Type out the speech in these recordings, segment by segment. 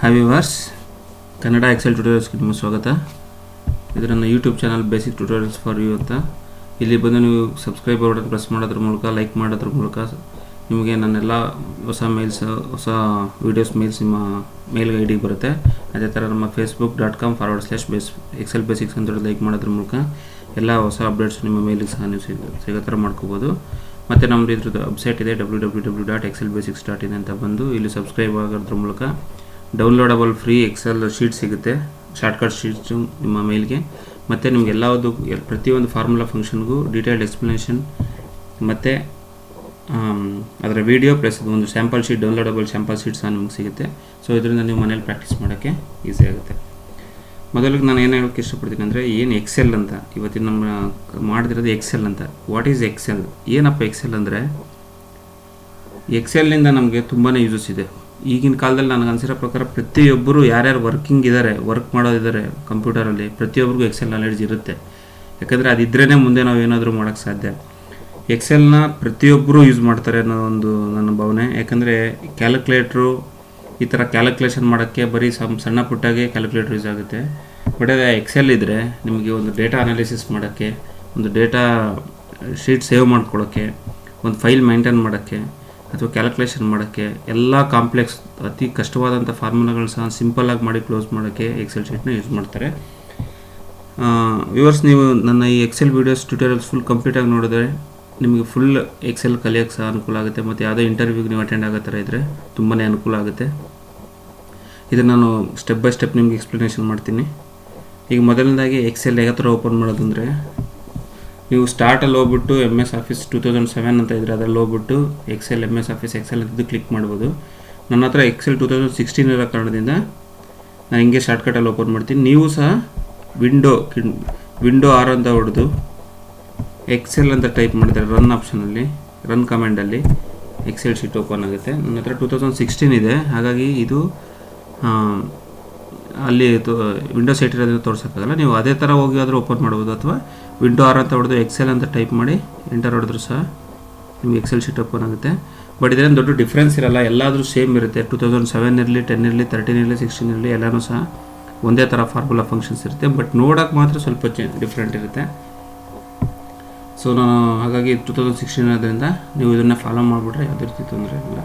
Hi viewers Kannada Excel ಟ್ಯೂಟೋರಿಯಲ್ಸ್ಗೆ ನಿಮ್ಮ ಸ್ವಾಗತ. ಇದು ನನ್ನ YouTube channel basic tutorials for you ಅಂತ. ಇಲ್ಲಿ ಬಂದು ನೀವು ಸಬ್ಸ್ಕ್ರೈಬ್ ಬಟನ್ ಪ್ರೆಸ್ ಮಾಡೋದ್ರ ಮೂಲಕ ಲೈಕ್ ಮಾಡೋದ್ರ ಮೂಲಕ ನಿಮಗೆ ನನ್ನೆಲ್ಲ ಹೊಸ ಮೇಲ್ಸ್ ಹೊಸ ವೀಡಿಯೋಸ್ ಮೇಲ್ಸ್ ನಿಮ್ಮ ಮೇಲ್ ಐ ಡಿಗೆ ಬರುತ್ತೆ. ಅದೇ ಥರ ನಮ್ಮ Facebook dot com forward slash base Excel basics ಅಂತ ಲೈಕ್ ಮಾಡೋದ್ರ ಮೂಲಕ ಎಲ್ಲ ಹೊಸ ಅಪ್ಡೇಟ್ಸ್ ನಿಮ್ಮ ಮೇಲಿಗೆ ಸಹ ನೀವು ಸಿಗ ಸಿಗೋ ಥರ ಮಾಡ್ಕೋಬೋದು. ಮತ್ತು ನಮ್ಮದು ಇದ್ರದ್ದು ವೆಬ್ಸೈಟ್ ಇದೆ W W W dot Excel basics dot in ಅಂತ ಬಂದು ಇಲ್ಲಿ ಸಬ್ಸ್ಕ್ರೈಬ್ ಆಗೋದ್ರ ಮೂಲಕ ಡೌನ್ಲೋಡಬಲ್ ಫ್ರೀ ಎಕ್ಸೆಲ್ ಶೀಟ್ ಸಿಗುತ್ತೆ. ಶಾರ್ಟ್ಕಟ್ ಶೀಟ್ಸು ನಿಮ್ಮ ಮೇಲ್ಗೆ ಮತ್ತು ನಿಮ್ಗೆ ಎಲ್ಲದು ಎಲ್- ಪ್ರತಿಯೊಂದು ಫಾರ್ಮುಲಾ ಫಂಕ್ಷನ್ಗೂ ಡೀಟೇಲ್ಡ್ ಎಕ್ಸ್ಪ್ಲನೇಷನ್ ಮತ್ತು ಅದರ ವಿಡಿಯೋ ಪ್ಲಸ್ ಒಂದು sample sheet downloadable sample sheet ಸಹ ನಿಮ್ಗೆ ಸಿಗುತ್ತೆ. ಸೊ ಇದರಿಂದ ನೀವು ಮನೇಲಿ ಪ್ರಾಕ್ಟೀಸ್ ಮಾಡೋಕ್ಕೆ ಈಸಿ ಆಗುತ್ತೆ. ಮೊದಲಿಗೆ ನಾನು ಏನು ಹೇಳೋಕ್ಕೆ ಇಷ್ಟಪಡ್ತೀನಿ ಅಂದರೆ, ಏನು ಎಕ್ಸೆಲ್ ಅಂತ. ಇವತ್ತಿನ ನಮ್ಮ ಮಾಡ್ತಿರೋದು ಎಕ್ಸೆಲ್ ಅಂತ. ವಾಟ್ ಈಸ್ ಎಕ್ಸೆಲ್ ಏನಪ್ಪ ಎಕ್ಸೆಲ್ ಅಂದರೆ ಎಕ್ಸೆಲ್ನಿಂದ ನಮಗೆ ತುಂಬಾ ಯೂಸಸ್ ಇದೆ. ಈಗಿನ ಕಾಲದಲ್ಲಿ ನನಗೆ ಅನಿಸಿರೋ ಪ್ರಕಾರ ಪ್ರತಿಯೊಬ್ಬರು ಯಾರ್ಯಾರು ವರ್ಕಿಂಗ್ ಇದ್ದಾರೆ ವರ್ಕ್ ಮಾಡೋದಿದ್ದಾರೆ ಕಂಪ್ಯೂಟರಲ್ಲಿ ಪ್ರತಿಯೊಬ್ಬರಿಗೂ ಎಕ್ಸೆಲ್ ನಾಲೆಡ್ಜ್ ಇರುತ್ತೆ. ಯಾಕಂದರೆ ಅದಿದ್ರೇ ಮುಂದೆ ನಾವು ಏನಾದರೂ ಮಾಡೋಕ್ಕೆ ಸಾಧ್ಯ. ಎಕ್ಸೆಲ್ನ ಪ್ರತಿಯೊಬ್ಬರೂ ಯೂಸ್ ಮಾಡ್ತಾರೆ ಅನ್ನೋ ಒಂದು ನನ್ನ ಭಾವನೆ. ಯಾಕಂದರೆ ಕ್ಯಾಲ್ಕುಲೇಟ್ರು ಈ ಥರ ಕ್ಯಾಲ್ಕುಲೇಷನ್ ಮಾಡೋಕ್ಕೆ ಬರೀ ಸಮ್ ಸಣ್ಣ ಪುಟ್ಟಾಗೆ ಕ್ಯಾಲ್ಕುಲೇಟ್ರ್ ಯೂಸ್ ಆಗುತ್ತೆ. ಬಟ್ ಅದೇ ಎಕ್ಸೆಲ್ ಇದ್ದರೆ ನಿಮಗೆ ಒಂದು ಡೇಟಾ ಅನಾಲಿಸಿಸ್ ಮಾಡೋಕ್ಕೆ, ಒಂದು ಡೇಟಾ ಶೀಟ್ ಸೇವ್ ಮಾಡ್ಕೊಳ್ಳೋಕ್ಕೆ ಒಂದು ಫೈಲ್ ಮೇಂಟೈನ್ ಮಾಡೋಕ್ಕೆ ಅಥವಾ ಕ್ಯಾಲ್ಕುಲೇಷನ್ ಮಾಡೋಕ್ಕೆ ಎಲ್ಲ ಕಾಂಪ್ಲೆಕ್ಸ್ ಅತಿ ಕಷ್ಟವಾದಂಥ ಫಾರ್ಮುಲಾಗಳು ಸಹ ಸಿಂಪಲ್ಲಾಗಿ ಮಾಡಿ ಕ್ಲೋಸ್ ಮಾಡೋಕ್ಕೆ ಎಕ್ಸೆಲ್ ಶೀಟ್ನ ಯೂಸ್ ಮಾಡ್ತಾರೆ. ವ್ಯೂವರ್ಸ್ ನೀವು ನನ್ನ ಈ ಎಕ್ಸೆಲ್ ವೀಡಿಯೋಸ್ ಟ್ಯೂಟೋರಿಯಲ್ಸ್ ಫುಲ್ ಕಂಪ್ಲೀಟಾಗಿ ನೋಡಿದ್ರೆ ನಿಮಗೆ ಫುಲ್ ಎಕ್ಸೆಲ್ ಕಲಿಯೋಕ್ಕೆ ಸಹ ಅನುಕೂಲ ಆಗುತ್ತೆ. ಮತ್ತು ಯಾವುದೋ ಇಂಟರ್ವ್ಯೂಗೆ ನೀವು ಅಟೆಂಡ್ ಆಗೋ ಥರ ಇದ್ದರೆ ತುಂಬಾ ಅನುಕೂಲ ಆಗುತ್ತೆ. ಇದನ್ನು ನಾನು ಸ್ಟೆಪ್ ಬೈ ಸ್ಟೆಪ್ ನಿಮಗೆ ಎಕ್ಸ್ಪ್ಲನೇಷನ್ ಮಾಡ್ತೀನಿ. ಈಗ ಮೊದಲನೇದಾಗಿ ಎಕ್ಸೆಲ್ ಯಾವ ಥರ ಓಪನ್ ಮಾಡೋದಂದರೆ ನೀವು ಸ್ಟಾರ್ಟಲ್ಲಿ ಹೋಗ್ಬಿಟ್ಟು M S Office two thousand seven ಅಂತ ಇದ್ದರೆ ಅದರಲ್ಲಿ ಹೋಗ್ಬಿಟ್ಟು Excel M S Office Excel ಅಂತಿದ್ದು click ಮಾಡ್ಬೋದು. ನನ್ನ ಹತ್ರ ಎಕ್ಸೆಲ್ ಟೂ ತೌಸಂಡ್ ಸಿಕ್ಸ್ಟೀನ್ ಇರೋ ಕಾರಣದಿಂದ ನಾನು ಹಿಂಗೆ ಶಾರ್ಟ್ಕಟಲ್ಲಿ ಓಪನ್ ಮಾಡ್ತೀನಿ. ನೀವು ಸಹ ವಿಂಡೋ ವಿಂಡೋ ಆರ್ ಅಂತ ಹೊಡೆದು ಎಕ್ಸೆಲ್ ಅಂತ ಟೈಪ್ ಮಾಡಿದರೆ ರನ್ ಆಪ್ಷನಲ್ಲಿ ರನ್ ಕಮೆಂಡಲ್ಲಿ ಎಕ್ಸೆಲ್ ಶೀಟ್ ಓಪನ್ ಆಗುತ್ತೆ. ನನ್ನ ಹತ್ರ ಟೂ ತೌಸಂಡ್ ಸಿಕ್ಸ್ಟೀನ್ ಇದೆ. ಹಾಗಾಗಿ ಇದು ಅಲ್ಲಿ ವಿಂಡೋ ಸೈಟ್ ಇರೋದನ್ನು ತೋರಿಸೋಕ್ಕಾಗಲ್ಲ. ನೀವು ಅದೇ ಥರ ಹೋಗಿ ಆದರೂ ಓಪನ್ ಮಾಡ್ಬೋದು. ಅಥವಾ ವಿಂಡೋ ಆರ್ ಅಂತ ಹೊಡೆದು ಎಕ್ಸೆಲ್ ಅಂತ ಟೈಪ್ ಮಾಡಿ ಎಂಟರ್ ಹೊಡೆದ್ರು ಸಹ ನಿಮ್ಗೆ ಎಕ್ಸೆಲ್ ಶೀಟ್ ಓಪನ್ ಆಗುತ್ತೆ. ಬಟ್ ಇದೇನು ದೊಡ್ಡ ಡಿಫ್ರೆನ್ಸ್ ಇರಲ್ಲ. ಎಲ್ಲಾದರೂ ಸೇಮ್ ಇರುತ್ತೆ. ಟೂ ತೌಸಂಡ್ ಸೆವೆನ್ ಇರಲಿ ಟೆನ್ ಇರಲಿ ತರ್ಟೀನ್ ಇರಲಿ ಸಿಕ್ಸ್ಟೀನ್ ಇರಲಿ, ಎಲ್ಲನೂ ಸಹ ಒಂದೇ ಥರ ಫಾರ್ಮುಲಾ ಫಂಕ್ಷನ್ಸ್ ಇರುತ್ತೆ. ಬಟ್ ನೋಡೋಕೆ ಮಾತ್ರ ಸ್ವಲ್ಪ ಚೇ ಡಿಫ್ರೆಂಟ್ ಇರುತ್ತೆ. ಸೊ ನಾನು ಹಾಗಾಗಿ ಟೂ ತೌಸಂಡ್ ಸಿಕ್ಸ್ಟೀನ್ ಆದ್ದರಿಂದ ನೀವು ಇದನ್ನು ಫಾಲೋ ಮಾಡಿಬಿಟ್ರೆ ಯಾವುದೇ ರೀತಿ ತೊಂದರೆ ಇಲ್ಲ.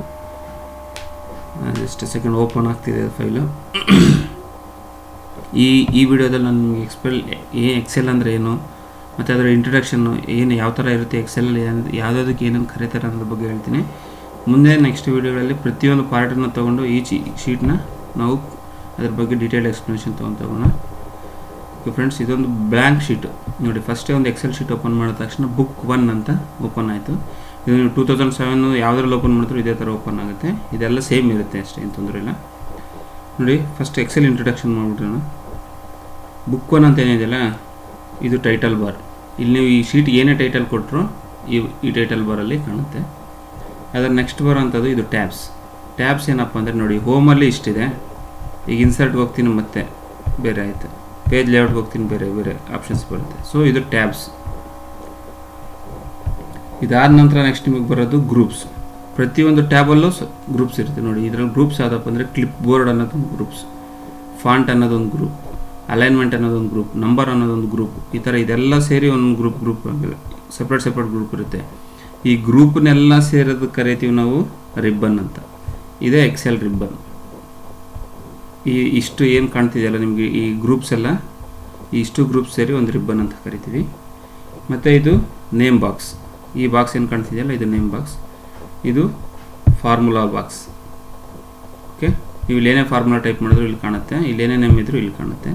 ಜಸ್ಟ್ ಸೆಕೆಂಡ್ ಓಪನ್ ಆಗ್ತಿದೆ ಫೈಲು ಈ ಈ ವಿಡಿಯೋದಲ್ಲಿ ನಾನು ನಿಮಗೆ ಎಕ್ಸ್ಪೆಲ್ ಏ ಎಕ್ಸೆಲ್ ಅಂದರೆ ಏನು, ಮತ್ತು ಅದರ ಇಂಟ್ರಡಕ್ಷನ್ನು ಏನು, ಯಾವ ಥರ ಇರುತ್ತೆ ಎಕ್ಸೆಲಲ್ಲಿ ಯಾವುದಕ್ಕೆ ಏನೇನು ಕರೀತಾರೆ ಅನ್ನೋದ್ರ ಬಗ್ಗೆ ಹೇಳ್ತೀನಿ. ಮುಂದೆ ನೆಕ್ಸ್ಟ್ ವೀಡಿಯೋಗಳಲ್ಲಿ ಪ್ರತಿಯೊಂದು ಪಾರ್ಟನ್ನು ತೊಗೊಂಡು ಈ ಚಿ ಶೀಟ್ನ ನಾವು ಅದ್ರ ಬಗ್ಗೆ ಡೀಟೇಲ್ ಎಕ್ಸ್ಪ್ಲನೇಷನ್ ತೊಗೊಂಡು ಓಕೆ ಫ್ರೆಂಡ್ಸ್ ಇದೊಂದು ಬ್ಲ್ಯಾಂಕ್ ಶೀಟ್ ನೋಡಿ ಫಸ್ಟೇ ಒಂದು ಎಕ್ಸೆಲ್ ಶೀಟ್ ಓಪನ್ ಮಾಡಿದ ತಕ್ಷಣ ಬುಕ್ ಒನ್ ಅಂತ ಓಪನ್ ಆಯಿತು. ಇದು ನೀವು ಟೂ ತೌಸಂಡ್ ಸೆವೆನ್ ಯಾವುದ್ರಲ್ಲಿ ಓಪನ್ ಮಾಡಿದ್ರು ಇದೇ ಥರ ಓಪನ್ ಆಗುತ್ತೆ. ಇದೆಲ್ಲ ಸೇಮ್ ಇರುತ್ತೆ ಅಷ್ಟೇ, ಏನು ತೊಂದರೆ ಇಲ್ಲ. ನೋಡಿ ಫಸ್ಟ್ ಎಕ್ಸೆಲ್ ಇಂಟ್ರಡಕ್ಷನ್ ಮಾಡಿಬಿಟ್ರೋಣ ಬುಕ್ ಒನ್ ಅಂತ ಏನಿದೆಯಲ್ಲ, ಇದು ಟೈಟಲ್ ಬಾರ್ ಇಲ್ಲಿ ನೀವು ಈ ಶೀಟ್ ಏನೇ ಟೈಟಲ್ ಕೊಟ್ಟರು ಈ ಈ ಟೈಟಲ್ ಬಾರಲ್ಲಿ ಕಾಣುತ್ತೆ. ಅದರ ನೆಕ್ಸ್ಟ್ ಬರೋಂಥದ್ದು ಇದು ಟ್ಯಾಬ್ಸ್ ಟ್ಯಾಬ್ಸ್ ಏನಪ್ಪ ಅಂದರೆ ನೋಡಿ ಹೋಮಲ್ಲಿ ಇಷ್ಟಿದೆ. ಈಗ ಇನ್ಸರ್ಟ್ಗೆ ಹೋಗ್ತೀನಿ ಮತ್ತೆ ಬೇರೆ ಆಯಿತು. ಪೇಜ್ ಲೇಔಟ್ಗೆ ಹೋಗ್ತೀನಿ ಬೇರೆ ಬೇರೆ ಆಪ್ಷನ್ಸ್ ಬರುತ್ತೆ. ಸೊ ಇದು ಟ್ಯಾಬ್ಸ್ ಇದಾದ ನಂತರ ನೆಕ್ಸ್ಟ್ ನಿಮಗೆ ಬರೋದು ಗ್ರೂಪ್ಸ್ ಪ್ರತಿಯೊಂದು ಟ್ಯಾಬಲ್ಲೂ ಗ್ರೂಪ್ಸ್ ಇರುತ್ತೆ. ನೋಡಿ, ಇದರಲ್ಲಿ ಗ್ರೂಪ್ಸ್ ಯಾವುದಪ್ಪ ಅಂದರೆ ಕ್ಲಿಪ್ ಬೋರ್ಡ್ ಅನ್ನೋದೊಂದು ಗ್ರೂಪ್ಸ್ ಫಾಂಟ್ ಅನ್ನೋದೊಂದು ಗ್ರೂಪ್ ಅಲೈನ್ಮೆಂಟ್ ಅನ್ನೋದೊಂದು ಗ್ರೂಪ್, ನಂಬರ್ ಅನ್ನೋದೊಂದು ಗ್ರೂಪ್, ಈ ಥರ ಇದೆಲ್ಲ ಸೇರಿ ಒಂದು group group separate separate group ಇರುತ್ತೆ. ಈ ಗ್ರೂಪ್ನೆಲ್ಲ ಸೇರೋದು ಕರಿತೀವಿ ನಾವು ರಿಬ್ಬನ್ ಅಂತ. ಇದೇ ಎಕ್ಸೆಲ್ ರಿಬ್ಬನ್. ಈ ಇಷ್ಟು ಏನು ಕಾಣ್ತಿದೆಯಲ್ಲ ನಿಮಗೆ ಈ ಗ್ರೂಪ್ಸ್ ಎಲ್ಲ? ಇಷ್ಟು ಗ್ರೂಪ್ ಸೇರಿ ಒಂದು ರಿಬ್ಬನ್ ಅಂತ ಕರಿತೀವಿ. ಮತ್ತು ಇದು ನೇಮ್ ಬಾಕ್ಸ್. ಈ ಬಾಕ್ಸ್ ಏನು ಕಾಣ್ತಿದೆಯಲ್ಲ ಇದು ನೇಮ್ ಬಾಕ್ಸ್. ಇದು ಫಾರ್ಮುಲಾ ಬಾಕ್ಸ್. ಓಕೆ? ನೀವು ಇಲ್ಲೇನೇ ಫಾರ್ಮುಲಾ ಟೈಪ್ ಮಾಡಿದ್ರು ಇಲ್ಲಿ ಕಾಣುತ್ತೆ, ಇಲ್ಲೇನೇ ನೇಮ್ ಇದ್ರೂ ಇಲ್ಲಿ ಕಾಣುತ್ತೆ.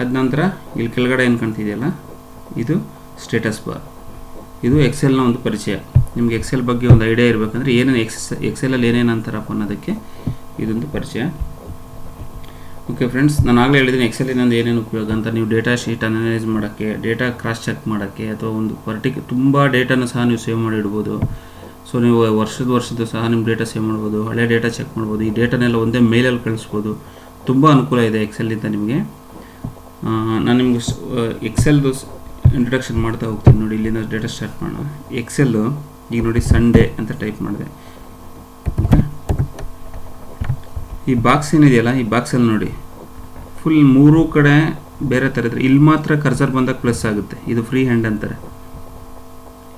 ಅದ ನಂತರ ಇಲ್ಲಿ ಕೆಳಗಡೆ ಏನು ಕಾಣ್ತಿದೆಯಲ್ಲ? ಇದು ಸ್ಟೇಟಸ್ ಬಾರ್ ಇದು ಎಕ್ಸೆಲ್ನ ಒಂದು ಪರಿಚಯ. ನಿಮಗೆ ಎಕ್ಸೆಲ್ ಬಗ್ಗೆ ಒಂದು ಐಡಿಯಾ ಇರಬೇಕಂದ್ರೆ ಏನೇನು ಎಕ್ಸೆಸ್ ಎಕ್ಸೆಲಲ್ಲಿ ಏನೇನು ಅಂತಾರಪ್ಪ ಅನ್ನೋದಕ್ಕೆ ಇದೊಂದು ಪರಿಚಯ. ಓಕೆ ಫ್ರೆಂಡ್ಸ್ ನಾನು ಆಗಲೇ ಹೇಳಿದ್ದೀನಿ ಎಕ್ಸೆಲಿನಿಂದ ಏನೇನು ಉಪಯೋಗ ಅಂತ. ನೀವು ಡೇಟಾ ಶೀಟ್ ಅನಲೈಸ್ ಮಾಡೋಕ್ಕೆ ಡೇಟಾ ಕ್ರಾಸ್ ಚೆಕ್ ಮಾಡೋಕ್ಕೆ ಅಥವಾ ಒಂದು ಪರ್ಟಿಕ್ ತುಂಬ ಡೇಟಾನ ಸಹ ನೀವು ಸೇವ್ ಮಾಡಿ ಇಡ್ಬೋದು. ಸೊ ನೀವು ವರ್ಷದ ವರ್ಷದ ಸಹ ನಿಮ್ಮ ಡೇಟಾ ಸೇವ್ ಮಾಡ್ಬೋದು, ಹಳೆ ಡೇಟಾ ಚೆಕ್ ಮಾಡ್ಬೋದು, ಈ ಡೇಟಾನೆಲ್ಲ ಒಂದೇ ಮೇಲಲ್ಲಿ ಕಳಿಸ್ಬೋದು. ತುಂಬ ಅನುಕೂಲ ಇದೆ ಎಕ್ಸೆಲ್ಲಿಂದ ನಿಮಗೆ. ನಾನು ನಿಮ್ಗೆ ಎಕ್ಸೆಲ್ದು ಇಂಟ್ರಡಕ್ಷನ್ ಮಾಡ್ತಾ ಹೋಗ್ತೀನಿ ನೋಡಿ, ಇಲ್ಲಿಂದ ಡೇಟಾ ಸ್ಟಾರ್ಟ್ ಮಾಡೋಣ. ಎಕ್ಸೆಲ್ಲು ಈಗ ನೋಡಿ ಸಂಡೇ ಅಂತ ಟೈಪ್ ಮಾಡಿದೆ. ಈ ಬಾಕ್ಸ್ ಏನಿದೆಯಲ್ಲ, ಈ ಬಾಕ್ಸಲ್ಲಿ ನೋಡಿ. ಫುಲ್ ಮೂರು ಕಡೆ ಬೇರೆ ಥರ ಇದ್ರೆ, ಇಲ್ಲಿ ಮಾತ್ರ ಕರ್ಸರ್ ಬಂದಾಗ ಪ್ಲಸ್ ಆಗುತ್ತೆ. ಇದು ಫ್ರೀ ಹ್ಯಾಂಡ್ ಅಂತಾರೆ.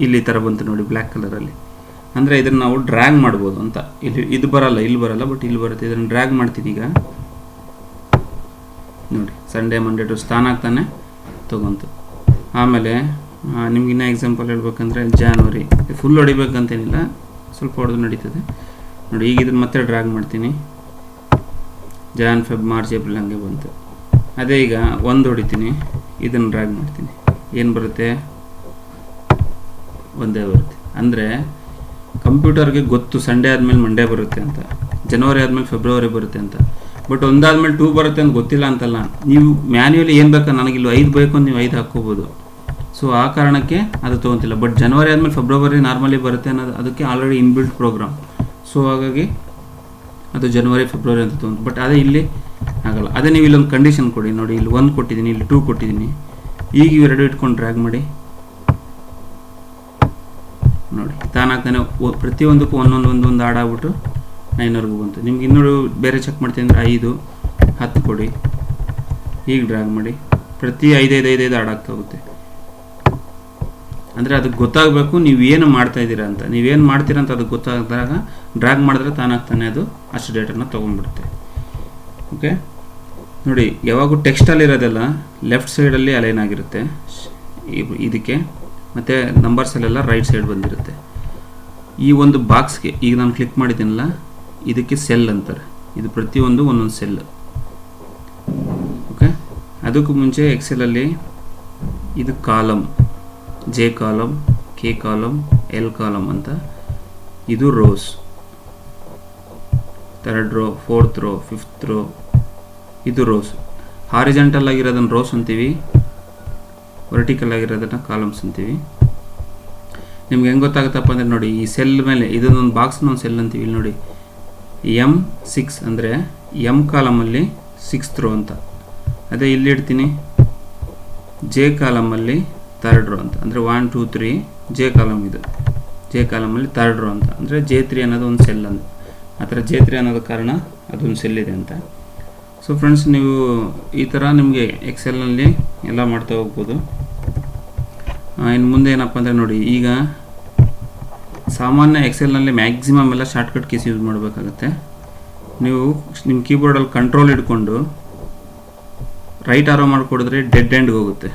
ಇಲ್ಲಿ ಥರ ಬಂತು ನೋಡಿ ಬ್ಲ್ಯಾಕ್ ಕಲರಲ್ಲಿ ಅಂದರೆ ಇದನ್ನು ನಾವು ಡ್ರ್ಯಾಗ್ ಮಾಡ್ಬೋದು ಅಂತ. ಇಲ್ಲಿ, ಇದು ಬರಲ್ಲ, ಇಲ್ಲಿ ಬರಲ್ಲ ಬಟ್ ಇಲ್ಲಿ ಬರುತ್ತೆ. ಇದನ್ನು ಡ್ರ್ಯಾಗ್ ಮಾಡ್ತೀನಿ ಈಗ. ನೋಡಿ ಸಂಡೇ ಮಂಡೇ ಟು ಸ್ಥಾನ ಆಗ್ತಾನೆ, ತೊಗೊಂತು. ಆಮೇಲೆ ನಿಮ್ಗೆ ಇನ್ನೂ ಎಕ್ಸಾಂಪಲ್ ಹೇಳ್ಬೇಕಂದ್ರೆ ಜಾನ್ವರಿ ಫುಲ್ ಹೊಡಿಬೇಕಂತೇನಿಲ್ಲ, ಸ್ವಲ್ಪ ಹೊಡೆದು ನಡೀತದೆ. ನೋಡಿ, ಈಗ ಇದನ್ನು ಮತ್ತೆ ಡ್ರಾಗ್ ಮಾಡ್ತೀನಿ. ಜಾನ್ ಫೆಬ್ ಮಾರ್ಚ್ ಏಪ್ರಿಲ್ ಹಂಗೆ ಬಂತು. ಅದೇ ಈಗ ಒಂದು ಹೊಡಿತೀನಿ, ಇದನ್ನು ಡ್ರಾಗ್ ಮಾಡ್ತೀನಿ. ಏನು ಬರುತ್ತೆ? ಒಂದೇ ಬರುತ್ತೆ. ಅಂದರೆ ಕಂಪ್ಯೂಟರ್ಗೆ ಗೊತ್ತು ಸಂಡೇ ಆದಮೇಲೆ ಮಂಡೇ ಬರುತ್ತೆ ಅಂತ. ಜನವರಿ ಆದಮೇಲೆ ಫೆಬ್ರವರಿ ಬರುತ್ತೆ ಅಂತ. ಬಟ್ ಒಂದಾದ್ಮೇಲೆ ಟೂ ಬರುತ್ತೆ ಅಂತ ಗೊತ್ತಿಲ್ಲ ಅಂತಲ್ಲ ನೀವು ಮ್ಯಾನ್ಯುವಲಿ ಏನು ಬೇಕಾ? ಇಲ್ಲಿ ಐದು ಬೇಕು ಅಂತ ನೀವು ಐದು ಹಾಕ್ಕೋಬೋದು. ಸೊ ಆ ಕಾರಣಕ್ಕೆ ಅದು ತೊಗೊತಿಲ್ಲ. ಬಟ್ ಜನವರಿ ಆದಮೇಲೆ ಫೆಬ್ರವರಿ ನಾರ್ಮಲಿ ಬರುತ್ತೆ ಅನ್ನೋದು, ಅದಕ್ಕೆ ಆಲ್ರೆಡಿ ಇನ್ಬಿಲ್ಟ್ ಪ್ರೋಗ್ರಾಮ್ ಸೊ ಹಾಗಾಗಿ ಅದು ಜನವರಿ ಫೆಬ್ರವರಿ ಅಂತ ತೊಗೊಂಡು ಬಟ್ ಅದೇ ಇಲ್ಲಿ ಆಗಲ್ಲ. ಅದೇ ನೀವು ಇಲ್ಲೊಂದು ಕಂಡೀಷನ್ ಕೊಡಿ. ನೋಡಿ, ಇಲ್ಲಿ ಒಂದು ಕೊಟ್ಟಿದ್ದೀನಿ, ಇಲ್ಲಿ ಟೂ ಕೊಟ್ಟಿದ್ದೀನಿ. ಈಗ ಇವೆರಡು ಇಟ್ಕೊಂಡು ಡ್ರ್ಯಾಗ್ ಮಾಡಿ. ನೋಡಿ ತಾನಾಗ್ತಾನೆ ಪ್ರತಿಯೊಂದಕ್ಕೂ ಒಂದೊಂದು ಒಂದೊಂದು ಆಡಾಗ್ಬಿಟ್ಟು ನೈನ್ವರೆಗೂ ಬಂತು. ನಿಮ್ಗೆ ಇನ್ನೂರು ಬೇರೆ ಚೆಕ್ ಮಾಡ್ತೀನಿ ಅಂದರೆ ಐದು, ಹತ್ತು ಕೊಡಿ. ಈಗ ಡ್ರ್ಯಾಗ್ ಮಾಡಿ ಪ್ರತಿ ಐದೈದು ಐದೈದು ಆಡಾಗ್ತಾ ಹೋಗುತ್ತೆ. ಅಂದರೆ ಅದಕ್ಕೆ ಗೊತ್ತಾಗಬೇಕು ನೀವು ಏನು ಮಾಡ್ತಾ ಇದ್ದೀರಾ ಅಂತ. ನೀವೇನು ಮಾಡ್ತೀರಾ ಅಂತ ಅದಕ್ಕೆ ಗೊತ್ತಾದಾಗ ಡ್ರ್ಯಾಗ್ ಮಾಡಿದ್ರೆ ತಾನಾಗ್ತಾನೆ ಅದು, ಅಷ್ಟು ಡೇಟನ್ನು ತೊಗೊಂಡ್ಬಿಡುತ್ತೆ. ಓಕೆ ನೋಡಿ, ಯಾವಾಗೂ ಟೆಕ್ಸ್ಟಲ್ಲಿ ಇರೋದೆಲ್ಲ ಲೆಫ್ಟ್ ಸೈಡಲ್ಲಿ ಅಲೈನ್ ಆಗಿರುತ್ತೆ. ಇದಕ್ಕೆ. ಮತ್ತು ನಂಬರ್ಸಲ್ಲೆಲ್ಲ ರೈಟ್ ಸೈಡ್ ಬಂದಿರುತ್ತೆ. ಈ ಒಂದು ಬಾಕ್ಸ್ಗೆ ಈಗ ನಾನು ಕ್ಲಿಕ್ ಮಾಡಿದ್ದೀನಲ್ಲ ಇದಕ್ಕೆ ಸೆಲ್ ಅಂತಾರೆ. ಇದು ಪ್ರತಿಯೊಂದು ಒಂದೊಂದು ಸೆಲ್ ಓಕೆ ಅದಕ್ಕೂ ಮುಂಚೆ ಎಕ್ಸೆಲಲ್ಲಿ ಇದು column J column K column L column ಅಂತ ಇದು rows third row fourth row fifth row ಇದು ರೋಸ್ ಹಾರಿಜೆಂಟಲ್ ಆಗಿರೋದನ್ನು ರೋಸ್ ಅಂತೀವಿ. ವರ್ಟಿಕಲ್ ಆಗಿರೋದನ್ನ ಕಾಲಮ್ಸ್ ಅಂತೀವಿ. ನಿಮ್ಗೆ ಹೆಂಗೆ ಗೊತ್ತಾಗುತ್ತಪ್ಪ ಅಂದರೆ ನೋಡಿ, ಈ ಸೆಲ್ ಮೇಲೆ, ಇದನ್ನೊಂದು ಬಾಕ್ಸ್ನ ಒಂದು ಸೆಲ್ ಅಂತೀವಿ ಇಲ್ಲಿ ನೋಡಿ. ಎಂ ಸಿಕ್ಸ್ ಅಂದರೆ ಎಂ ಕಾಲಮಲ್ಲಿ ಸಿಕ್ಸ್ತ್ ರೋ ಅಂತ. ಅದೇ ಇಲ್ಲಿ ಇಡ್ತೀನಿ. ಜೆ ಕಾಲಮಲ್ಲಿ ಥರ್ಡ್ ರೋ ಅಂತ. ಅಂದರೆ one two three J column ಇದು. ಜೆ ಕಾಲಮಲ್ಲಿ ಥರ್ಡ್ ರೋ ಅಂತ. ಅಂದರೆ ಜೆ ತ್ರೀ ಅನ್ನೋದು ಒಂದು ಸೆಲ್ ಅಂತ. ಆ ಥರ ಜೆ ತ್ರೀ ಅನ್ನೋದು ಕಾರಣ ಅದೊಂದು ಸೆಲ್ ಇದೆ ಅಂತ. ಸೊ ಫ್ರೆಂಡ್ಸ್ ನೀವು ಈ ಥರ ನಿಮಗೆ ಎಕ್ಸೆಲ್ನಲ್ಲಿ ಎಲ್ಲ ಮಾಡ್ತಾ ಹೋಗ್ಬೋದು. ಇನ್ನು ಮುಂದೆ ಏನಪ್ಪ ಅಂದರೆ ನೋಡಿ, ಈಗ ಸಾಮಾನ್ಯ ಎಕ್ಸೆಲ್ನಲ್ಲಿ ಮ್ಯಾಕ್ಸಿಮಮ್ ಎಲ್ಲ ಶಾರ್ಟ್ಕಟ್ ಕೀಸ್ ಯೂಸ್ ಮಾಡಬೇಕಾಗುತ್ತೆ. ನೀವು ನಿಮ್ಮ ಕೀಬೋರ್ಡಲ್ಲಿ ಕಂಟ್ರೋಲ್ ಇಟ್ಕೊಂಡು ರೈಟ್ ಆರೋ ಮಾಡಿಕೊಡಿದ್ರೆ ಡೆಡ್ ಎಂಡ್ಗೆ ಹೋಗುತ್ತೆ.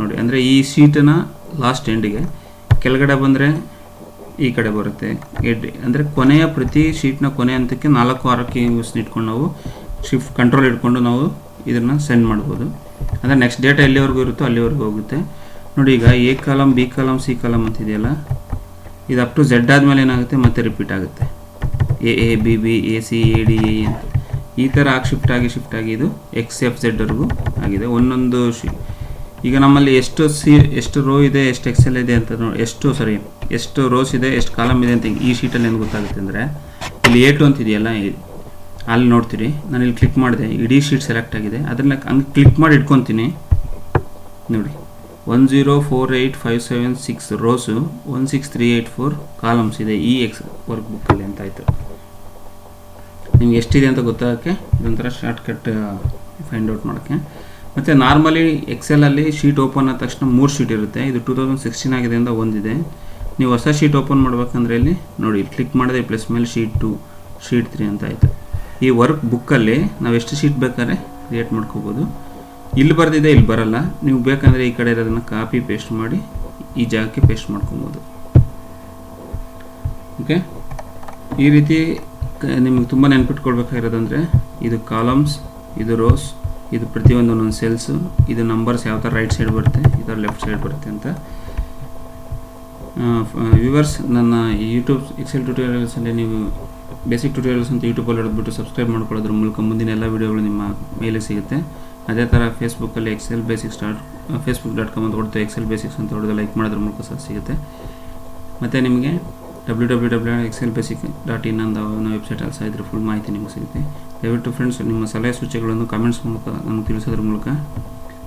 ನೋಡಿ, ಅಂದರೆ ಈ ಶೀಟನ್ನ ಲಾಸ್ಟ್ ಎಂಡಿಗೆ ಕೆಳಗಡೆ ಬಂದರೆ ಈ ಕಡೆ ಬರುತ್ತೆ. ಎಡ್ ಅಂದರೆ ಕೊನೆಯ ಪ್ರತಿ ಶೀಟ್ನ ಕೊನೆ ಹಂತಕ್ಕೆ ನಾಲ್ಕು ಆರಕ್ಕೆ ಯೂಸ್ನ ಇಟ್ಕೊಂಡು ನಾವು ಶಿಫ್ಟ್ ಕಂಟ್ರೋಲ್ ಇಟ್ಕೊಂಡು ನಾವು ಇದನ್ನು ಸೆಂಡ್ ಮಾಡ್ಬೋದು. ಅಂದರೆ ನೆಕ್ಸ್ಟ್ ಡೇಟಾ ಎಲ್ಲಿವರೆಗೂ ಇರುತ್ತೋ ಅಲ್ಲಿವರೆಗೂ ಹೋಗುತ್ತೆ. ನೋಡಿ ಈಗ A column B column C column ಅಂತಿದೆಯಲ್ಲ? ಇದು ಅಪ್ ಟು ಝೆಡ್ ಆದಮೇಲೆ ಏನಾಗುತ್ತೆ? ಮತ್ತೆ ರಿಪೀಟ್ ಆಗುತ್ತೆ. A A B B A C A D A ಅಂತ. ಈ ಥರ ಆಗಿ ಶಿಫ್ಟ್ ಆಗಿ ಶಿಫ್ಟ್ ಆಗಿ ಇದು ಎಕ್ಸ್ ಎಫ್ ಝೆಡ್ವರೆಗೂ ಆಗಿದೆ. ಒಂದೊಂದು ಶಿ ಈಗ ನಮ್ಮಲ್ಲಿ ಎಷ್ಟು ಸಿ ಎಷ್ಟು ರೋ ಇದೆ, ಎಷ್ಟು ಎಕ್ಸೆಲ್ ಇದೆ ಅಂತ ನೋಡಿ ಎಷ್ಟು ಸಾರಿ ಎಷ್ಟು ರೋಸ್ ಇದೆ, ಎಷ್ಟು ಕಾಲಮ್ ಇದೆ ಅಂತ ಈ ಶೀಟಲ್ಲಿ ಏನು ಗೊತ್ತಾಗುತ್ತೆ ಅಂದರೆ, ಇಲ್ಲಿ ಏಟು ಅಂತಿದೆಯಲ್ಲ ಇ- ಅಲ್ಲಿ ನೋಡ್ತೀರಿ. ನಾನು ಇಲ್ಲಿ ಕ್ಲಿಕ್ ಮಾಡಿದೆ. ಇಡೀ ಶೀಟ್ ಸೆಲೆಕ್ಟ್ ಆಗಿದೆ. ಅದನ್ನು ಹಂಗೆ ಕ್ಲಿಕ್ ಮಾಡಿ ಇಟ್ಕೊತೀನಿ. ನೋಡಿ. One zero four eight five seven six rows one six three eight four columns ಇದೆ ಈ ಎಕ್ಸ್ ವರ್ಕ್ ಬುಕ್ಕಲ್ಲಿ ಅಂತ ಆಯಿತು. ನಿಮ್ಗೆ ಎಷ್ಟಿದೆ ಅಂತ ಗೊತ್ತಾಗೋಕ್ಕೆ ಇದೊಂಥರ ಶಾರ್ಟ್ಕಟ್ ಫೈಂಡ್ ಔಟ್ ಮಾಡೋಕ್ಕೆ. ಮತ್ತು ನಾರ್ಮಲಿ ಎಕ್ಸೆಲಲ್ಲಿ ಶೀಟ್ ಓಪನ್ ಆದ ತಕ್ಷಣ ಮೂರು ಶೀಟ್ ಇರುತ್ತೆ. ಇದು ಟೂ ತೌಸಂಡ್ ಸಿಕ್ಸ್ಟೀನ್ ಅಂತ ಒಂದಿದೆ. ನೀವು ಹೊಸ ಶೀಟ್ ಓಪನ್ ಮಾಡಬೇಕಂದ್ರೆ ಇಲ್ಲಿ ನೋಡಿ ಕ್ಲಿಕ್ ಮಾಡಿದ್ರೆ ಪ್ಲಸ್ ಮೇಲೆ ಶೀಟ್ ಟು ಶೀಟ್ ತ್ರೀ ಅಂತ ಆಯಿತು. ಈ ವರ್ಕ್ ಬುಕ್ಕಲ್ಲಿ ನಾವು ಎಷ್ಟು ಶೀಟ್ ಬೇಕಾದ್ರೆ ಕ್ರಿಯೇಟ್ ಮಾಡ್ಕೋಬೋದು. ಇಲ್ಲಿ ಬರೆದಿದೆ, ಇಲ್ಲಿ ಬರಲ್ಲ. ನೀವು ಬೇಕಂದರೆ ಈ ಕಡೆ ಇರೋದನ್ನು ಕಾಪಿ ಪೇಸ್ಟ್ ಮಾಡಿ ಈ ಜಾಗಕ್ಕೆ ಪೇಸ್ಟ್ ಮಾಡ್ಕೊಬೋದು. ಓಕೆ ಈ ರೀತಿ ನಿಮ್ಗೆ ತುಂಬ ನೆನ್ಪಿಟ್ಕೊಳ್ಬೇಕಾಗಿರೋದಂದರೆ ಇದು ಕಾಲಮ್ಸ್ ಇದು ರೋಸ್ ಇದು ಪ್ರತಿಯೊಂದು ಒಂದೊಂದು ಸೆಲ್ಸು ಇದು ನಂಬರ್ಸ್ ಯಾವ ಥರ ರೈಟ್ ಸೈಡ್ ಬರುತ್ತೆ ಥರ ಲೆಫ್ಟ್ ಸೈಡ್ ಬರುತ್ತೆ ಅಂತ. ವ್ಯೂವರ್ಸ್ ನನ್ನ ಯೂಟ್ಯೂಬ್ ಎಕ್ಸೆಲ್ ಟ್ಯೂಟೋರಿಯಲ್ಸಲ್ಲಿ ನೀವು ಬೇಸಿಕ್ ಟ್ಯೂಟೋರಿಯಲ್ಸ್ ಅಂತ ಯೂಟ್ಯೂಬಲ್ಲಿ ಹೊಡೆದ್ಬಿಟ್ಟು ಸಬ್ಸ್ಕ್ರೈಬ್ ಮಾಡ್ಕೊಳ್ಳೋದ್ರ ಮೂಲಕ ಮುಂದಿನ ಎಲ್ಲ ವೀಡಿಯೋಗಳು ನಿಮ್ಮ ಮೇಲೆ ಸಿಗುತ್ತೆ. ಅದೇ ಥರ ಫೇಸ್ಬುಕ್ಕಲ್ಲಿ Excel basics dot Facebook dot com ಅಂತ ಹೊಡೆದು ಎಕ್ಸೆಲ್ ಬೇಸಿಕ್ಸ್ ಅಂತ ಹೊಡೆದು ಲೈಕ್ ಮಾಡೋದ್ರ ಮೂಲಕ ಸಹ ಸಿಗುತ್ತೆ. ಮತ್ತು ನಿಮಗೆ W W W Excel basic dot in ಅಂತ ಒಂದು ವೆಬ್ಸೈಟಲ್ಲಿ ಸಹ ಇದ್ರೆ ಫುಲ್ ಮಾಹಿತಿ ನಿಮಗೆ ಸಿಗುತ್ತೆ. ದಯವಿಟ್ಟು ಫ್ರೆಂಡ್ಸ್ ನಿಮ್ಮ ಸಲಹೆ ಸೂಚನೆಗಳನ್ನು ಕಮೆಂಟ್ಸ್ ಮೂಲಕ ನಮಗೆ ತಿಳಿಸೋದ್ರ ಮೂಲಕ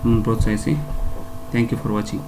ನಮ್ಮನ್ನು ಪ್ರೋತ್ಸಾಹಿಸಿ. Thank you for watching